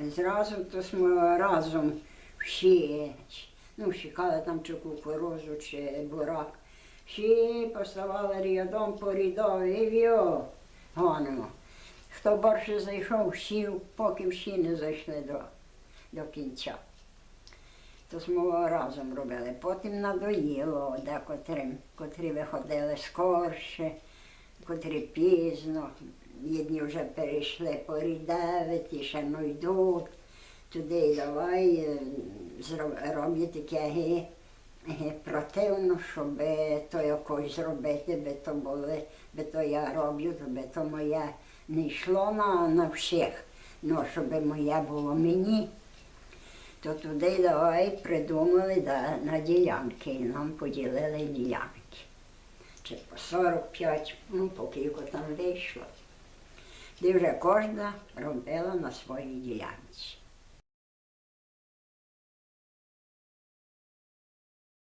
зразу то ми разом всі, ну, шукали там чи кукурузу, чи бурак. Всі поставали рядом по рядові і віо гонимо. Хто більше зайшов, сів, поки всі не зайшли до, до кінця. То ми разом робили. Потім надоїло декотрим, котрі виходили скорше, котрі пізно. Одні вже перейшли по дев'ять і ще не йдуть. Туди й давай роблять таке противно, щоб то якось зробити, би то були, би то я роблю, то би то моє не йшло на, на всіх. Ну, щоб моє було мені. То туди давай придумали да, на ділянки, і нам поділили ділянки. Чи по 45, ну, по кілько там вийшло. Deus recorda, rompela nas folhas de antes.